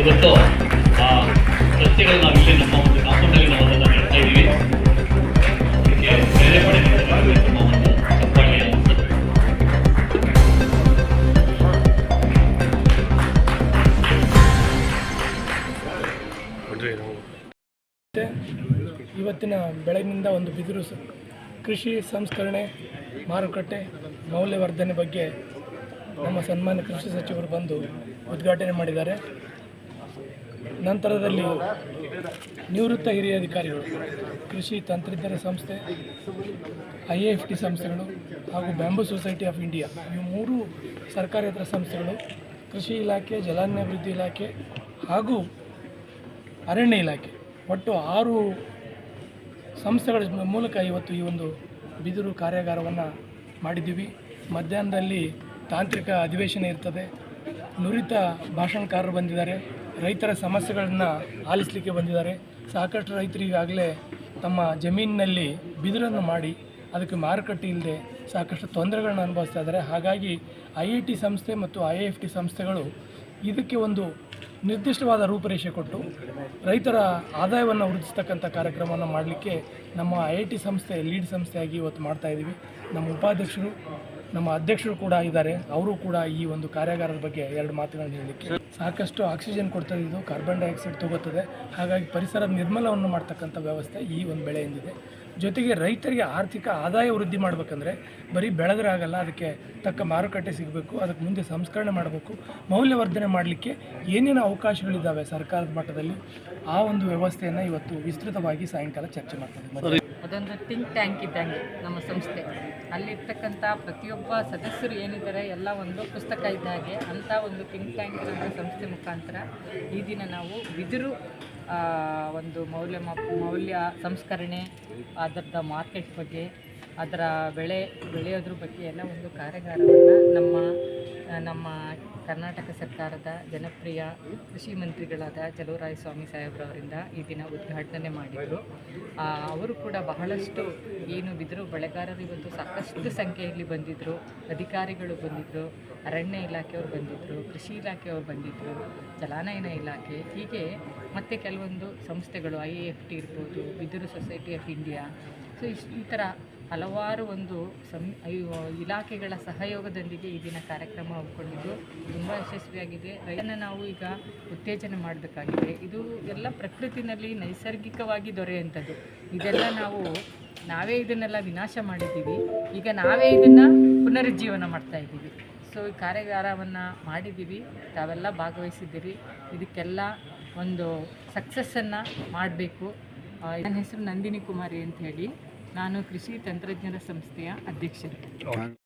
ಇವತ್ತು ಆ ನಾವು ಇಲ್ಲಿ ನಮ್ಮ ಒಂದು ಕಾಂಪೌಂಡಲ್ಲಿ ನಾವು ಅದನ್ನು ನೋಡ್ತಾ ಇದ್ದೀವಿ. ಅದಕ್ಕೆ ಇವತ್ತಿನ ಬೆಳಗಿನಿಂದ ಒಂದು ಬಿದಿರು ಕೃಷಿ ಸಂಸ್ಕರಣೆ, ಮಾರುಕಟ್ಟೆ, ಮೌಲ್ಯವರ್ಧನೆ ಬಗ್ಗೆ ನಮ್ಮ ಸನ್ಮಾನ್ಯ ಕೃಷಿ ಸಚಿವರು ಬಂದು ಉದ್ಘಾಟನೆ ಮಾಡಿದ್ದಾರೆ. ನಂತರದಲ್ಲಿ ನಿವೃತ್ತ ಹಿರಿಯ ಅಧಿಕಾರಿಗಳು, ಕೃಷಿ ತಂತ್ರಜ್ಞರ ಸಂಸ್ಥೆ ಐ ಎಫ್ ಟಿ ಸಂಸ್ಥೆಗಳು ಹಾಗೂ ಬ್ಯಾಂಬೂ ಸೊಸೈಟಿ ಆಫ್ ಇಂಡಿಯಾ, ಈ ಮೂರು ಸರ್ಕಾರೇತರ ಸಂಸ್ಥೆಗಳು, ಕೃಷಿ ಇಲಾಖೆ ಜಲಾನ್ಯಾಭಿವೃದ್ಧಿ ಇಲಾಖೆ ಹಾಗೂ ಅರಣ್ಯ ಇಲಾಖೆ. ಒಟ್ಟು ಆರು ಸಂಸ್ಥೆಗಳ ಮೂಲಕ ಇವತ್ತು ಈ ಒಂದು ಬಿದಿರು ಕಾರ್ಯಾಗಾರವನ್ನು ಮಾಡಿದ್ದೀವಿ. ಮಧ್ಯಾಹ್ನದಲ್ಲಿ ತಾಂತ್ರಿಕ ಅಧಿವೇಶನ ಇರ್ತದೆ. ನುರಿತ ಭಾಷಣಕಾರರು ಬಂದಿದ್ದಾರೆ. ರೈತರ ಸಮಸ್ಯೆಗಳನ್ನು ಆಲಿಸಲಿಕ್ಕೆ ಬಂದಿದ್ದಾರೆ. ಸಾಕಷ್ಟು ರೈತರು ಈಗಾಗಲೇ ತಮ್ಮ ಜಮೀನಿನಲ್ಲಿ ಬಿದಿರನ್ನು ಮಾಡಿ ಅದಕ್ಕೆ ಮಾರುಕಟ್ಟೆ ಇಲ್ಲದೆ ಸಾಕಷ್ಟು ತೊಂದರೆಗಳನ್ನು ಅನುಭವಿಸ್ತಾ ಇದ್ದಾರೆ. ಹಾಗಾಗಿ ಐ ಐ ಟಿ ಸಂಸ್ಥೆ ಮತ್ತು ಐ ಎಫ್ ಟಿ ಸಂಸ್ಥೆಗಳು ಇದಕ್ಕೆ ಒಂದು ನಿರ್ದಿಷ್ಟವಾದ ರೂಪರೇಷೆ ಕೊಟ್ಟು ರೈತರ ಆದಾಯವನ್ನು ವೃದ್ಧಿಸ್ತಕ್ಕಂಥ ಕಾರ್ಯಕ್ರಮವನ್ನು ಮಾಡಲಿಕ್ಕೆ ನಮ್ಮ ಐ ಐ ಟಿ ಸಂಸ್ಥೆ, ಲೀಡ್ ಸಂಸ್ಥೆಯಾಗಿ ಇವತ್ತು ಮಾಡ್ತಾ ಇದ್ದೀವಿ. ನಮ್ಮ ಉಪಾಧ್ಯಕ್ಷರು ನಮ್ಮ ಅಧ್ಯಕ್ಷರು ಕೂಡ ಇದ್ದಾರೆ. ಅವರು ಕೂಡ ಈ ಒಂದು ಕಾರ್ಯಾಗಾರದ ಬಗ್ಗೆ ಎರಡು ಮಾತುಗಳನ್ನು ಹೇಳಲಿಕ್ಕೆ. ಸಾಕಷ್ಟು ಆಕ್ಸಿಜನ್ ಕೊಡ್ತದೆ. ಇದು ಕಾರ್ಬನ್ ಡೈಆಕ್ಸೈಡ್ ತಗೋತದೆ. ಹಾಗಾಗಿ ಪರಿಸರ ನಿರ್ಮಲವನ್ನು ಮಾಡ್ತಕ್ಕಂಥ ವ್ಯವಸ್ಥೆ ಈ ಒಂದು ಬೆಳೆಯಿಂದಿದೆ. ಜೊತೆಗೆ ರೈತರಿಗೆ ಆರ್ಥಿಕ ಆದಾಯ ವೃದ್ಧಿ ಮಾಡಬೇಕಂದ್ರೆ ಬರೀ ಬೆಳೆದ್ರೆ ಆಗಲ್ಲ ಅದಕ್ಕೆ ತಕ್ಕ ಮಾರುಕಟ್ಟೆ ಸಿಗಬೇಕು, ಅದಕ್ಕೆ ಮುಂದೆ ಸಂಸ್ಕರಣೆ ಮಾಡಬೇಕು. ಮೌಲ್ಯವರ್ಧನೆ ಮಾಡಲಿಕ್ಕೆ ಏನೇನು ಅವಕಾಶಗಳಿದ್ದಾವೆ ಸರ್ಕಾರದ ಮಟ್ಟದಲ್ಲಿ? ಆ ಒಂದು ವ್ಯವಸ್ಥೆಯನ್ನು ಇವತ್ತು ವಿಸ್ತೃತವಾಗಿ ಸಾಯಂಕಾಲ ಚರ್ಚೆ ಮಾಡ್ತಾರೆ ಅದೊಂದು ಥಿಂಕ್ ಟ್ಯಾಂಕ್ ಇದ್ದಂಗೆ ನಮ್ಮ ಸಂಸ್ಥೆ. ಅಲ್ಲಿರ್ತಕ್ಕಂಥ ಪ್ರತಿಯೊಬ್ಬ ಸದಸ್ಯರು ಏನಿದ್ದಾರೆ, ಎಲ್ಲ ಒಂದು ಪುಸ್ತಕ ಇದ್ದ ಹಾಗೆ ಅಂಥ ಒಂದು ಥಿಂಕ್ ಟ್ಯಾಂಕ್ ಇರುವಂಥ ಸಂಸ್ಥೆ ಮುಖಾಂತರ ಈ ದಿನ ನಾವು ಬಿದಿರು ಒಂದು ಮೌಲ್ಯ ಮೌಲ್ಯ ಸಂಸ್ಕರಣೆ, ಅದರದ ಮಾರ್ಕೆಟ್ ಬಗ್ಗೆ, ಅದರ ಬೆಳೆ, ಬೆಳೆಯೋದ್ರ ಬಗ್ಗೆ ಎಲ್ಲ ಒಂದು ಕಾರ್ಯಾಗಾರವನ್ನು ನಮ್ಮ ನಮ್ಮ ಕರ್ನಾಟಕ ಸರ್ಕಾರದ ಜನಪ್ರಿಯ ಕೃಷಿ ಮಂತ್ರಿಗಳಾದ ಚಲುವರಾಯ ಸ್ವಾಮಿ ಸಾಹೇಬ್ರವರಿಂದ ಈ ದಿನ ಉದ್ಘಾಟನೆ ಮಾಡಿದರು. ಅವರು ಕೂಡ ಬಹಳಷ್ಟು ಏನು ಬಿದ್ದರೂ ಬೆಳೆಗಾರರು ಇವತ್ತು ಸಾಕಷ್ಟು ಸಂಖ್ಯೆಯಲ್ಲಿ ಬಂದಿದ್ದರು ಅಧಿಕಾರಿಗಳು ಬಂದಿದ್ದರು ಅರಣ್ಯ ಇಲಾಖೆಯವರು ಬಂದಿದ್ದರು ಕೃಷಿ ಇಲಾಖೆಯವರು ಬಂದಿದ್ದರು ಜಲಾನಯನ ಇಲಾಖೆ, ಹೀಗೆ ಮತ್ತು ಕೆಲವೊಂದು ಸಂಸ್ಥೆಗಳು, ಐ ಎ ಎಫ್ ಟಿ ಇರ್ಬೋದು, ಬಿದಿರು ಸೊಸೈಟಿ ಆಫ್ ಇಂಡಿಯಾ. ಸೊ ಇಷ್ಟು ಈ ಥರ ಹಲವಾರು ಒಂದು ಸಂ ಇಲಾಖೆಗಳ ಸಹಯೋಗದೊಂದಿಗೆ ಈ ದಿನ ಕಾರ್ಯಕ್ರಮ ಹಮ್ಮಿಕೊಂಡಿದ್ದು. ತುಂಬ ಯಶಸ್ವಿಯಾಗಿದೆ. ರೈತನ ನಾವು ಈಗ ಉತ್ತೇಜನ ಮಾಡಬೇಕಾಗಿದೆ. ಇದು ಎಲ್ಲ ಪ್ರಕೃತಿನಲ್ಲಿ ನೈಸರ್ಗಿಕವಾಗಿ ದೊರೆಯುವಂಥದ್ದು. ಇದೆಲ್ಲ ನಾವು, ನಾವೇ ಇದನ್ನೆಲ್ಲ ವಿನಾಶ ಮಾಡಿದ್ದೀವಿ. ಈಗ ನಾವೇ ಇದನ್ನು ಪುನರುಜ್ಜೀವನ ಮಾಡ್ತಾ ಇದ್ದೀವಿ. ಸೊ, ಈ ಕಾರ್ಯಾಗಾರವನ್ನು ಮಾಡಿದ್ದೀವಿ. ತಾವೆಲ್ಲ ಭಾಗವಹಿಸಿದ್ದೀರಿ. ಇದಕ್ಕೆಲ್ಲ ಒಂದು ಸಕ್ಸಸ್ಸನ್ನು ಮಾಡಬೇಕು. ನನ್ನ ಹೆಸರು ನಂದಿನಿ ಕುಮಾರಿ ಅಂತ ಹೇಳಿ. ನಾನು ಕೃಷಿ ತಂತ್ರಜ್ಞರ ಸಂಸ್ಥೆಯ ಅಧ್ಯಕ್ಷರು